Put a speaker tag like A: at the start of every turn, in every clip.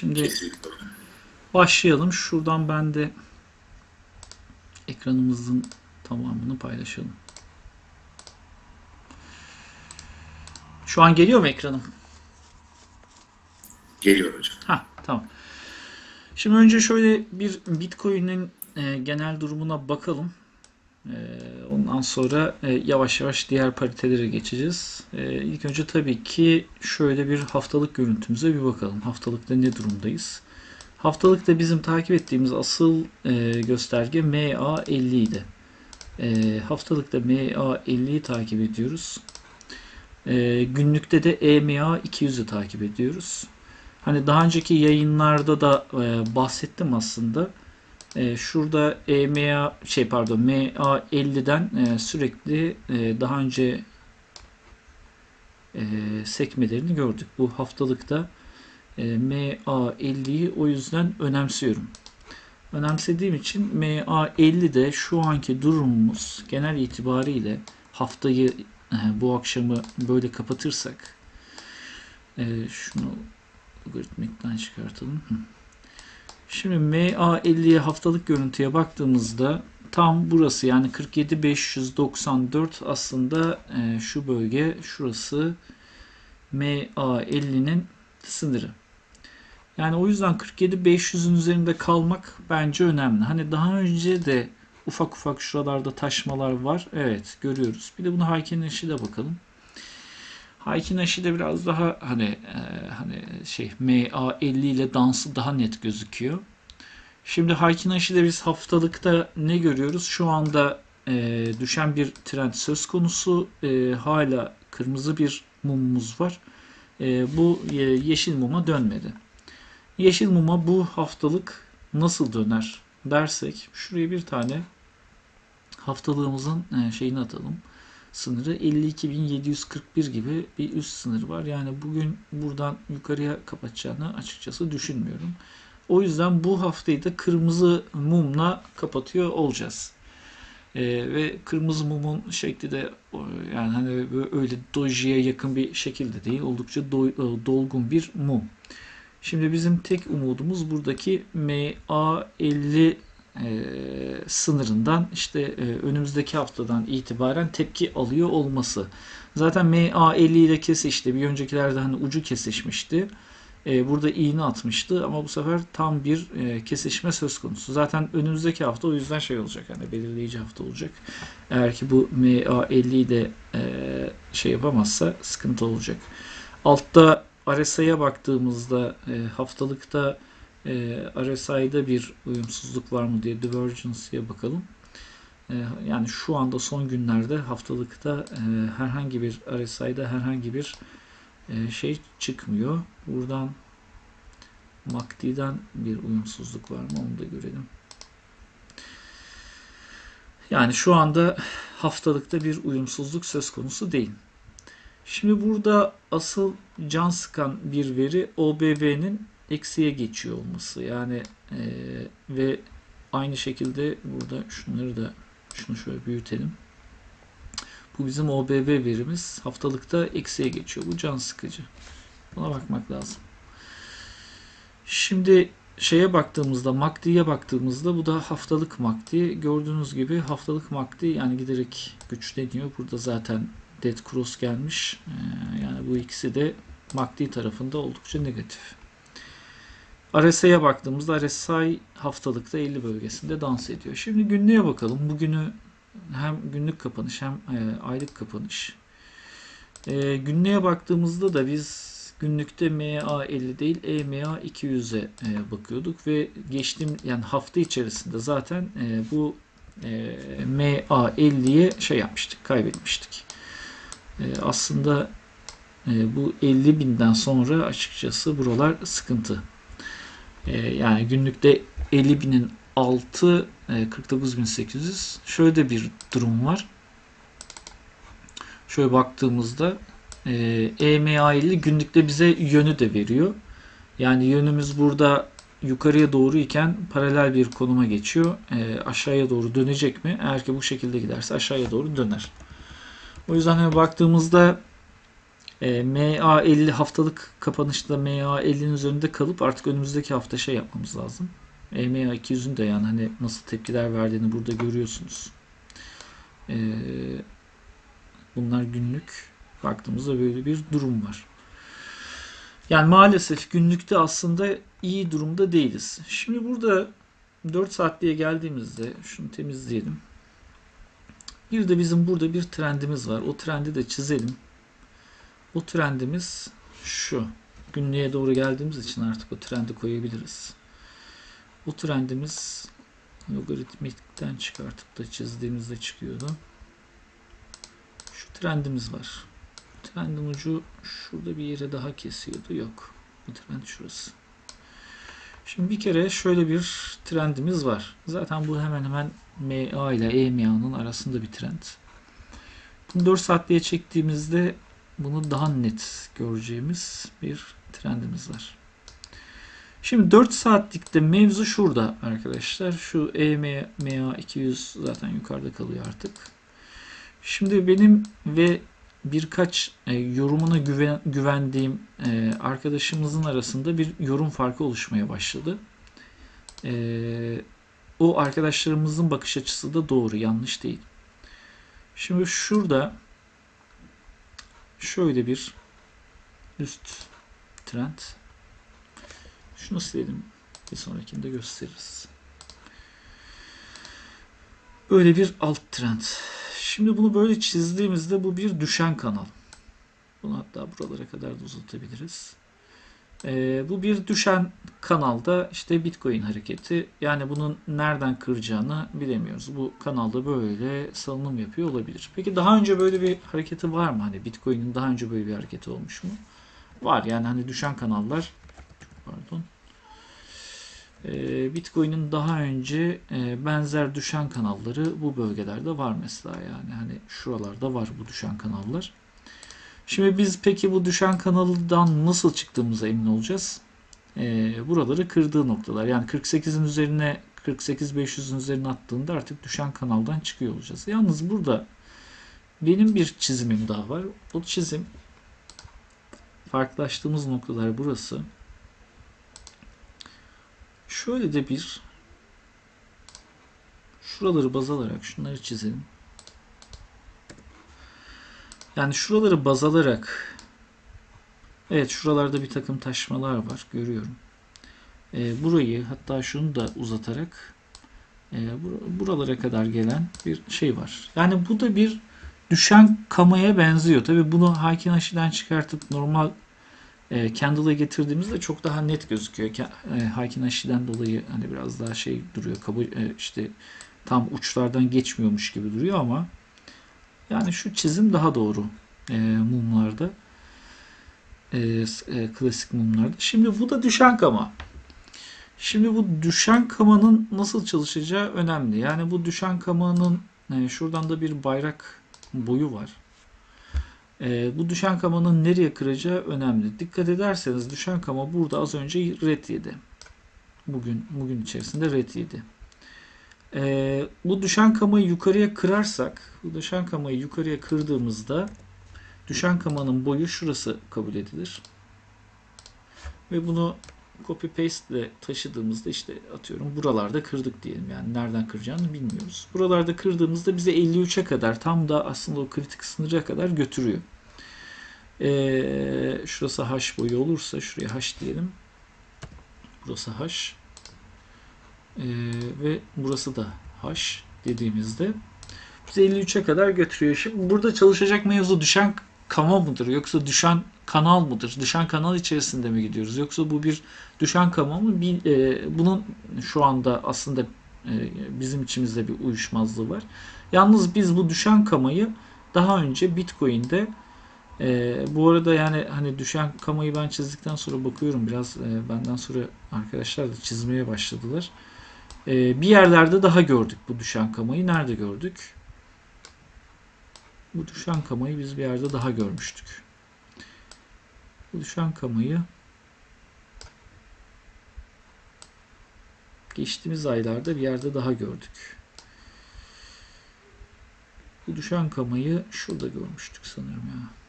A: Şimdi
B: Kesinlikle.
A: başlayalım. Şuradan ben de ekranımızın tamamını paylaşalım. Şu an geliyor mu ekranım?
B: Geliyor hocam.
A: Ha tamam. Şimdi önce şöyle bir Bitcoin'in e, genel durumuna bakalım. E, ondan sonra e, yavaş yavaş diğer paritelere geçeceğiz. E, ilk önce tabii ki şöyle bir haftalık görüntümüze bir bakalım. Haftalıkta ne durumdayız? Haftalıkta bizim takip ettiğimiz asıl e, gösterge MA50 idi. E, haftalıkta MA50'yi takip ediyoruz. Günlükte de EMA 200'ü takip ediyoruz. Hani daha önceki yayınlarda da e, bahsettim aslında. E, şurada EMA şey pardon MA50'den e, sürekli e, daha önce e, sekmelerini gördük. Bu haftalıkta e, MA50'yi o yüzden önemsiyorum. Önemsediğim için MA50'de şu anki durumumuz genel itibariyle haftayı e, bu akşamı böyle kapatırsak şunu logaritmikten çıkartalım. Şimdi MA50'ye haftalık görüntüye baktığımızda tam burası yani 47594 aslında e, şu bölge şurası MA50'nin sınırı. Yani o yüzden 47500'ün üzerinde kalmak bence önemli. Hani daha önce de ufak ufak şuralarda taşmalar var. Evet görüyoruz. Bir de bunu Hayken de bakalım. Haykin de biraz daha hani e, hani şey MA50 ile dansı daha net gözüküyor. Şimdi Haykin de biz haftalıkta ne görüyoruz? Şu anda e, düşen bir trend söz konusu. E, hala kırmızı bir mumumuz var. E, bu e, yeşil muma dönmedi. Yeşil muma bu haftalık nasıl döner dersek şuraya bir tane haftalığımızın e, şeyini atalım sınırı 52.741 gibi bir üst sınır var. Yani bugün buradan yukarıya kapatacağını açıkçası düşünmüyorum. O yüzden bu haftayı da kırmızı mumla kapatıyor olacağız. Ee, ve kırmızı mumun şekli de yani hani öyle dojiye yakın bir şekilde değil. Oldukça do- dolgun bir mum. Şimdi bizim tek umudumuz buradaki MA50 e, sınırından işte e, önümüzdeki haftadan itibaren tepki alıyor olması. Zaten MA50 ile kesişti. Bir öncekilerde hani ucu kesişmişti. E, burada iğne atmıştı ama bu sefer tam bir e, kesişme söz konusu. Zaten önümüzdeki hafta o yüzden şey olacak. Hani belirleyici hafta olacak. Eğer ki bu MA50'yi de şey yapamazsa sıkıntı olacak. Altta RSI'ye baktığımızda e, haftalıkta e, RSI'da bir uyumsuzluk var mı diye Divergence'ye bakalım. E, yani şu anda son günlerde haftalıkta e, herhangi bir RSI'da herhangi bir e, şey çıkmıyor. Buradan MACD'den bir uyumsuzluk var mı onu da görelim. Yani şu anda haftalıkta bir uyumsuzluk söz konusu değil. Şimdi burada asıl can sıkan bir veri OBV'nin eksiye geçiyor olması. Yani e, ve aynı şekilde burada şunları da şunu şöyle büyütelim. Bu bizim OBV verimiz haftalıkta eksiye geçiyor. Bu can sıkıcı. Buna bakmak lazım. Şimdi şeye baktığımızda MACD'ye baktığımızda bu da haftalık MACD. Gördüğünüz gibi haftalık MACD yani giderek güçleniyor. Burada zaten Dead Cross gelmiş. Ee, yani bu ikisi de MACD tarafında oldukça negatif. RSI'ye baktığımızda RSI haftalıkta 50 bölgesinde dans ediyor. Şimdi günlüğe bakalım. Bugünü hem günlük kapanış hem e, aylık kapanış. E, günlüğe baktığımızda da biz günlükte MA50 değil EMA 200'e e, bakıyorduk ve geçtiğim yani hafta içerisinde zaten e, bu e, MA50'ye şey yapmıştık, kaybetmiştik. E, aslında e, bu 50 binden sonra açıkçası buralar sıkıntı. E, yani günlükte 50 binin altı e, 49.800. Şöyle de bir durum var. Şöyle baktığımızda e, EMA50 günlükte bize yönü de veriyor. Yani yönümüz burada yukarıya doğru iken paralel bir konuma geçiyor. E, aşağıya doğru dönecek mi? Eğer ki bu şekilde giderse aşağıya doğru döner. O yüzden hani baktığımızda E, MA50 haftalık kapanışta MA50'nin üzerinde kalıp artık önümüzdeki hafta şey yapmamız lazım. E, MA200'ün de yani hani nasıl tepkiler verdiğini burada görüyorsunuz. E, bunlar günlük baktığımızda böyle bir durum var. Yani maalesef günlükte aslında iyi durumda değiliz. Şimdi burada 4 saatliğe geldiğimizde şunu temizleyelim. Bir de bizim burada bir trendimiz var. O trendi de çizelim. O trendimiz şu. Günlüğe doğru geldiğimiz için artık o trendi koyabiliriz. O trendimiz logaritmikten çıkartıp da çizdiğimizde çıkıyordu. Şu trendimiz var. Trendin ucu şurada bir yere daha kesiyordu. Yok. Bu trend şurası. Şimdi bir kere şöyle bir trendimiz var. Zaten bu hemen hemen MA ile EMA'nın arasında bir trend. Bunu 4 saatliğe çektiğimizde bunu daha net göreceğimiz bir trendimiz var. Şimdi 4 saatlikte mevzu şurada arkadaşlar. Şu EMA MA 200 zaten yukarıda kalıyor artık. Şimdi benim ve birkaç e, yorumuna güven, güvendiğim e, arkadaşımızın arasında bir yorum farkı oluşmaya başladı. E, o arkadaşlarımızın bakış açısı da doğru, yanlış değil. Şimdi şurada şöyle bir üst trend. Şunu silelim. Bir sonrakinde gösteririz. Böyle bir alt trend. Şimdi bunu böyle çizdiğimizde bu bir düşen kanal. Bunu hatta buralara kadar da uzatabiliriz. Ee, bu bir düşen kanalda işte Bitcoin hareketi. Yani bunun nereden kıracağını bilemiyoruz. Bu kanalda böyle salınım yapıyor olabilir. Peki daha önce böyle bir hareketi var mı? Hani Bitcoin'in daha önce böyle bir hareketi olmuş mu? Var yani hani düşen kanallar pardon ee, Bitcoin'in daha önce e, benzer düşen kanalları bu bölgelerde var mesela yani hani şuralarda var bu düşen kanallar. Şimdi biz peki bu düşen kanaldan nasıl çıktığımıza emin olacağız. Ee, buraları kırdığı noktalar yani 48'in üzerine 48-500'ün üzerine attığında artık düşen kanaldan çıkıyor olacağız. Yalnız burada benim bir çizimim daha var. Bu çizim farklılaştığımız noktalar burası. Şöyle de bir şuraları baz alarak şunları çizelim. Yani şuraları baz alarak evet şuralarda bir takım taşmalar var görüyorum. E, burayı hatta şunu da uzatarak e, buralara kadar gelen bir şey var. Yani bu da bir düşen kamaya benziyor. Tabi bunu Hakin Aşi'den çıkartıp normal e, Candle'a getirdiğimizde çok daha net gözüküyor. E, Hakin Aşi'den dolayı hani biraz daha şey duruyor. Kabul e, işte tam uçlardan geçmiyormuş gibi duruyor ama yani şu çizim daha doğru e, mumlarda. E, e, klasik mumlarda. Şimdi bu da düşen kama. Şimdi bu düşen kamanın nasıl çalışacağı önemli. Yani bu düşen kamanın e, şuradan da bir bayrak boyu var. E, bu düşen kamanın nereye kıracağı önemli. Dikkat ederseniz düşen kama burada az önce red yedi. Bugün bugün içerisinde red yedi. E, bu düşen kamayı yukarıya kırarsak, bu düşen kamayı yukarıya kırdığımızda düşen kamanın boyu şurası kabul edilir. Ve bunu copy paste ile taşıdığımızda işte atıyorum buralarda kırdık diyelim. Yani nereden kıracağını bilmiyoruz. Buralarda kırdığımızda bize 53'e kadar tam da aslında o kritik sınıra kadar götürüyor. Ee, şurası h boyu olursa şuraya h diyelim. Burası h. Ee, ve burası da h dediğimizde bize 53'e kadar götürüyor. Şimdi burada çalışacak mevzu düşen kama mıdır yoksa düşen kanal mıdır? Düşen kanal içerisinde mi gidiyoruz? Yoksa bu bir düşen kama mı? Bir, e, bunun şu anda aslında e, bizim içimizde bir uyuşmazlığı var. Yalnız biz bu düşen kamayı daha önce Bitcoin'de e, bu arada yani hani düşen kamayı ben çizdikten sonra bakıyorum biraz e, benden sonra arkadaşlar da çizmeye başladılar. E, bir yerlerde daha gördük bu düşen kamayı. Nerede gördük? Bu düşen kamayı biz bir yerde daha görmüştük. Bu düşen kamayı geçtiğimiz aylarda bir yerde daha gördük. Bu düşen kamayı şurada görmüştük sanırım ya.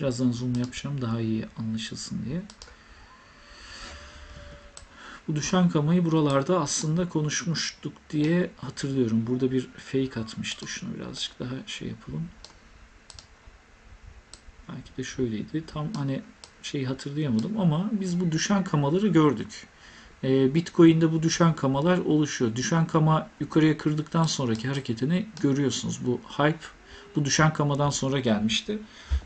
A: Birazdan zoom yapacağım daha iyi anlaşılsın diye. Bu düşen kamayı buralarda aslında konuşmuştuk diye hatırlıyorum. Burada bir fake atmıştı. Şunu birazcık daha şey yapalım. Belki de şöyleydi. Tam hani şeyi hatırlayamadım ama biz bu düşen kamaları gördük. Ee, Bitcoin'de bu düşen kamalar oluşuyor. Düşen kama yukarıya kırdıktan sonraki hareketini görüyorsunuz. Bu hype bu düşen kamadan sonra gelmişti.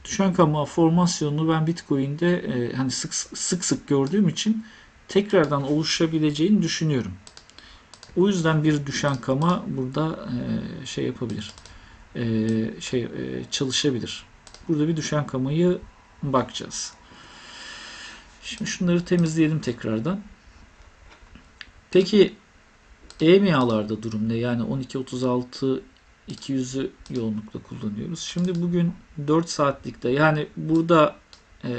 A: Düşen kama formasyonunu ben Bitcoin'de e, hani sık sık sık gördüğüm için tekrardan oluşabileceğini düşünüyorum. O yüzden bir düşen kama burada e, şey yapabilir. E, şey e, çalışabilir. Burada bir düşen kamayı bakacağız. Şimdi şunları temizleyelim tekrardan. Peki EMA'larda durum ne? Yani 12.36 200'ü yoğunlukla kullanıyoruz. Şimdi bugün 4 saatlikte yani burada e,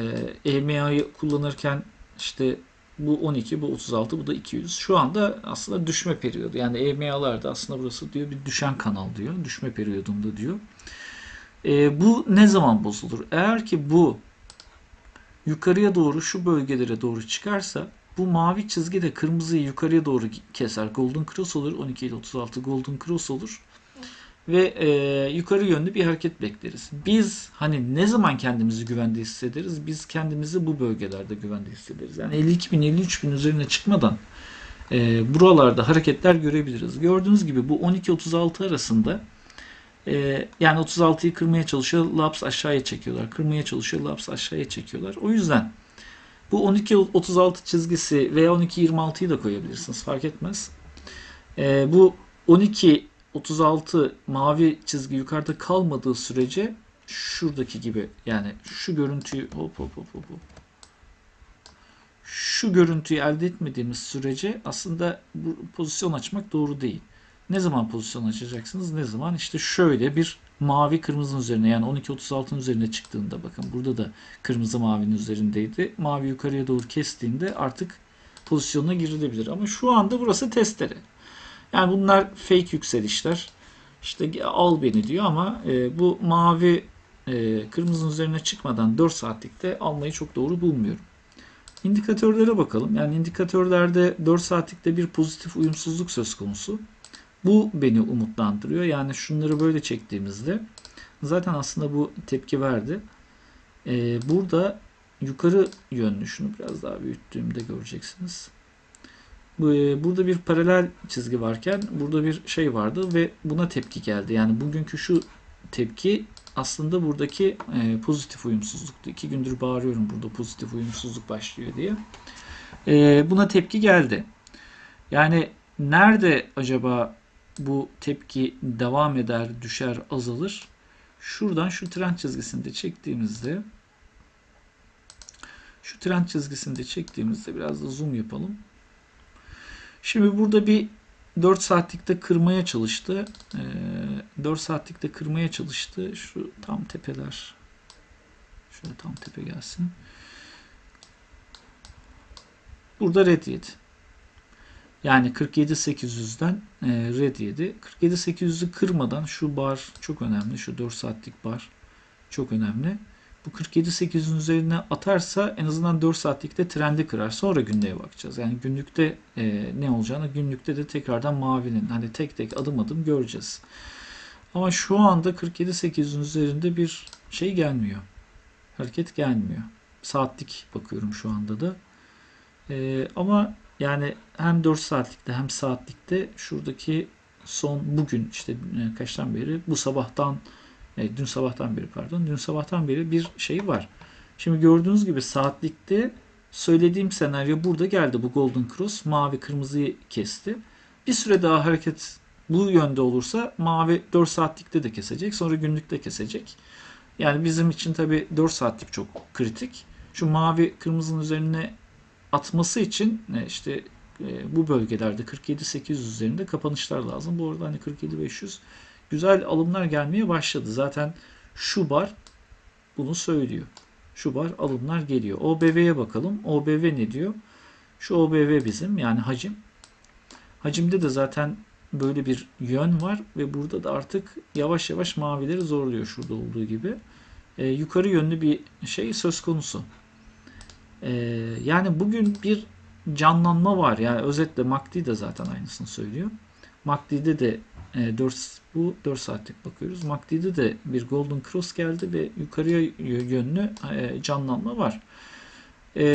A: EMA'yı kullanırken işte bu 12, bu 36, bu da 200. Şu anda aslında düşme periyodu. Yani EMA'larda aslında burası diyor bir düşen kanal diyor. Düşme periyodunda diyor. E, bu ne zaman bozulur? Eğer ki bu yukarıya doğru şu bölgelere doğru çıkarsa bu mavi çizgi de kırmızıyı yukarıya doğru keser. Golden Cross olur. 12 ile 36 Golden Cross olur. Ve e, yukarı yönlü bir hareket bekleriz. Biz hani ne zaman kendimizi güvende hissederiz? Biz kendimizi bu bölgelerde güvende hissederiz. Yani 52 bin 53 bin üzerine çıkmadan e, buralarda hareketler görebiliriz. Gördüğünüz gibi bu 12-36 arasında e, yani 36'yı kırmaya çalışıyor. Laps aşağıya çekiyorlar. Kırmaya çalışıyor. Laps aşağıya çekiyorlar. O yüzden bu 12-36 çizgisi veya 12-26'yı da koyabilirsiniz. Fark etmez. E, bu 12 36 mavi çizgi yukarıda kalmadığı sürece şuradaki gibi yani şu görüntüyü hop hop hop hop şu görüntüyü elde etmediğimiz sürece aslında bu pozisyon açmak doğru değil. Ne zaman pozisyon açacaksınız? Ne zaman? İşte şöyle bir mavi kırmızının üzerine yani 12.36'ın üzerine çıktığında bakın burada da kırmızı mavinin üzerindeydi. Mavi yukarıya doğru kestiğinde artık pozisyonuna girilebilir. Ama şu anda burası testere. Yani bunlar fake yükselişler. İşte al beni diyor ama e, bu mavi e, kırmızının üzerine çıkmadan 4 saatlikte almayı çok doğru bulmuyorum. İndikatörlere bakalım. Yani indikatörlerde 4 saatlikte bir pozitif uyumsuzluk söz konusu. Bu beni umutlandırıyor. Yani şunları böyle çektiğimizde zaten aslında bu tepki verdi. Ee, burada yukarı yönlü şunu biraz daha büyüttüğümde göreceksiniz. E, burada bir paralel çizgi varken burada bir şey vardı ve buna tepki geldi. Yani bugünkü şu tepki aslında buradaki e, pozitif uyumsuzluktu. İki gündür bağırıyorum burada pozitif uyumsuzluk başlıyor diye. E, buna tepki geldi. Yani nerede acaba bu tepki devam eder, düşer, azalır? Şuradan şu trend çizgisinde çektiğimizde şu trend çizgisinde çektiğimizde biraz da zoom yapalım. Şimdi burada bir 4 saatlikte kırmaya çalıştı. 4 saatlikte kırmaya çalıştı. Şu tam tepeler. Şöyle tam tepe gelsin. Burada red yedi. Yani 47.800'den red yedi. 47.800'ü kırmadan şu bar çok önemli. Şu 4 saatlik bar çok önemli. Bu 47-8'in üzerine atarsa en azından 4 saatlikte trendi kırar. Sonra günlüğe bakacağız. Yani günlükte e, ne olacağını günlükte de tekrardan mavinin hani tek tek adım adım göreceğiz. Ama şu anda 47-8'in üzerinde bir şey gelmiyor. Hareket gelmiyor. Saatlik bakıyorum şu anda da. E, ama yani hem 4 saatlikte hem saatlikte şuradaki son bugün işte e, kaçtan beri bu sabahtan e, dün sabahtan beri pardon. Dün sabahtan beri bir şey var. Şimdi gördüğünüz gibi saatlikte söylediğim senaryo burada geldi. Bu Golden Cross mavi kırmızıyı kesti. Bir süre daha hareket bu yönde olursa mavi 4 saatlikte de kesecek. Sonra günlükte kesecek. Yani bizim için tabi 4 saatlik çok kritik. Şu mavi kırmızının üzerine atması için e, işte e, bu bölgelerde 47-800 üzerinde kapanışlar lazım. Bu arada hani 47-500 güzel alımlar gelmeye başladı. Zaten şu bunu söylüyor. Şu alımlar geliyor. OBV'ye bakalım. OBV ne diyor? Şu OBV bizim yani hacim. Hacimde de zaten böyle bir yön var ve burada da artık yavaş yavaş mavileri zorluyor şurada olduğu gibi. e, yukarı yönlü bir şey söz konusu. E, yani bugün bir canlanma var. Yani özetle MACD de zaten aynısını söylüyor. MACD'de de e, 4 bu 4 saatlik bakıyoruz. MACD'de de bir Golden Cross geldi ve yukarıya yönlü e, canlanma var. E,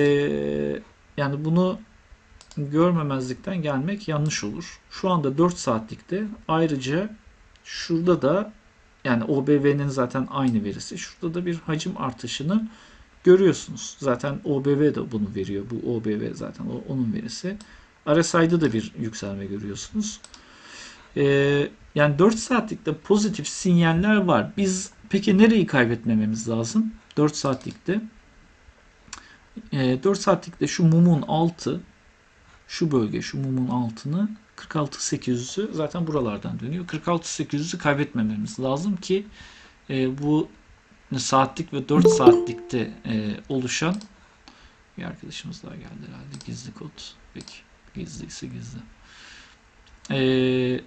A: yani bunu görmemezlikten gelmek yanlış olur. Şu anda 4 saatlikte ayrıca şurada da yani OBV'nin zaten aynı verisi. Şurada da bir hacim artışını görüyorsunuz. Zaten OBV de bunu veriyor. Bu OBV zaten onun verisi. RSI'da da bir yükselme görüyorsunuz. Ee, yani 4 saatlikte pozitif sinyaller var. Biz peki nereyi kaybetmememiz lazım? 4 saatlikte. Ee, 4 saatlikte şu mumun altı şu bölge şu mumun altını 46.800'ü zaten buralardan dönüyor. 46.800'ü kaybetmememiz lazım ki e, bu saatlik ve 4 saatlikte e, oluşan bir arkadaşımız daha geldi herhalde. Gizli kod. Peki. Gizliyse gizli. E,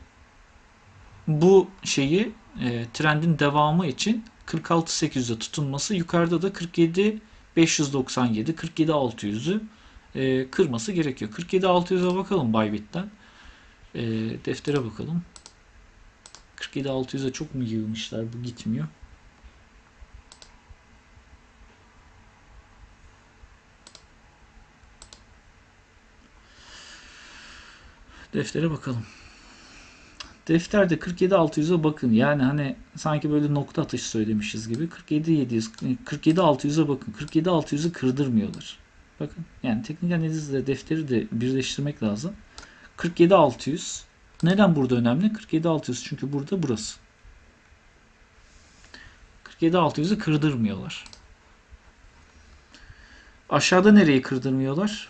A: bu şeyi e, trendin devamı için 46.800'e tutunması yukarıda da 47.597 47.600'ü e, kırması gerekiyor. 47.600'e bakalım Bybit'ten. E, deftere bakalım. 47.600'e çok mu yığmışlar? Bu gitmiyor. Deftere bakalım. Defterde 47.600'e bakın. Yani hani sanki böyle nokta atış söylemişiz gibi. 47.700, 47.600'e bakın. 47.600'ü kırdırmıyorlar. Bakın yani teknik analizle defteri de birleştirmek lazım. 47.600 neden burada önemli? 47.600 çünkü burada burası. 47.600'ü kırdırmıyorlar. Aşağıda nereyi kırdırmıyorlar?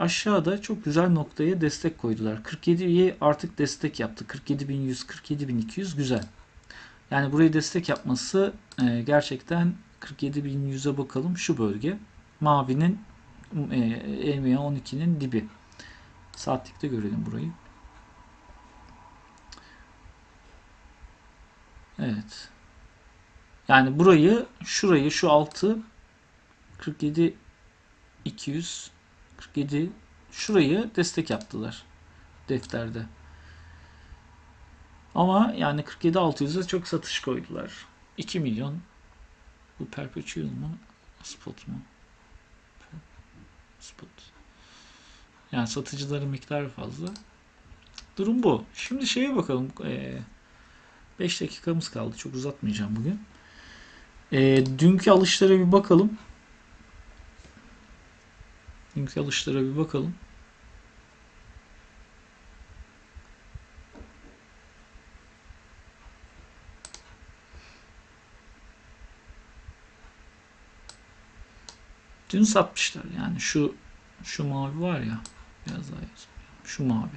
A: Aşağıda çok güzel noktaya destek koydular. 47'yi artık destek yaptı. 47.100, 47.200 güzel. Yani burayı destek yapması e, gerçekten 47.100'e bakalım şu bölge. Mavinin e, EMA 12'nin dibi. Saatlikte görelim burayı. Evet. Yani burayı, şurayı, şu altı 47 200 47 şurayı destek yaptılar defterde. Ama yani 47 600'e çok satış koydular. 2 milyon bu perpetual mu? Spot mu? Spot. Yani satıcıların miktarı fazla. Durum bu. Şimdi şeye bakalım. 5 dakikamız kaldı. Çok uzatmayacağım bugün. E, dünkü alışlara bir bakalım. Alışlara bir bakalım. Dün satmışlar. Yani şu şu mavi var ya biraz daha. Şu mavi.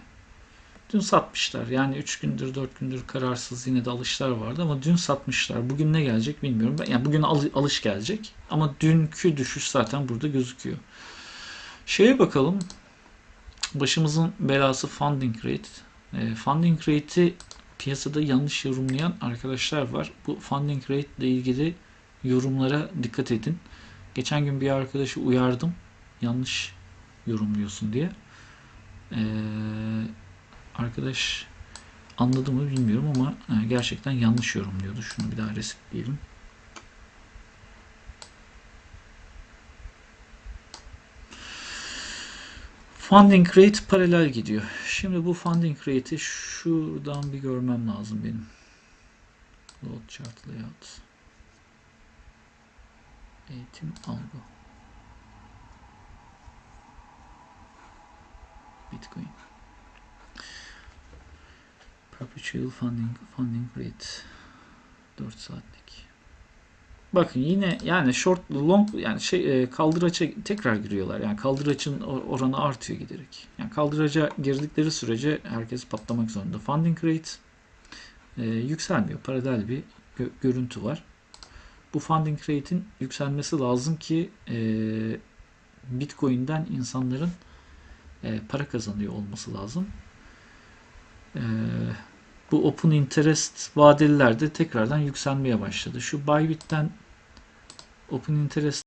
A: Dün satmışlar. Yani 3 gündür 4 gündür kararsız yine de alışlar vardı ama dün satmışlar. Bugün ne gelecek bilmiyorum. Yani bugün alış gelecek ama dünkü düşüş zaten burada gözüküyor. Şeye bakalım. Başımızın belası funding rate. E, funding rate'i piyasada yanlış yorumlayan arkadaşlar var. Bu funding rate ile ilgili yorumlara dikkat edin. Geçen gün bir arkadaşı uyardım. Yanlış yorumluyorsun diye. Ee, arkadaş anladı mı bilmiyorum ama e, gerçekten yanlış yorumluyordu. Şunu bir daha resetleyelim. Funding rate paralel gidiyor. Şimdi bu funding rate'i şuradan bir görmem lazım benim. Load chart layout. Eğitim algı. Bitcoin. Perpetual funding funding rate 4 saatlik. Bakın yine yani short long yani şey e, kaldıraça tekrar giriyorlar. Yani kaldıraçın oranı artıyor giderek. Yani kaldıraca girdikleri sürece herkes patlamak zorunda. Funding rate e, yükselmiyor. Paralel bir gö görüntü var. Bu funding rate'in yükselmesi lazım ki e, Bitcoin'den insanların e, para kazanıyor olması lazım. E, bu open interest vadeliler de tekrardan yükselmeye başladı. Şu Bybit'ten Open interest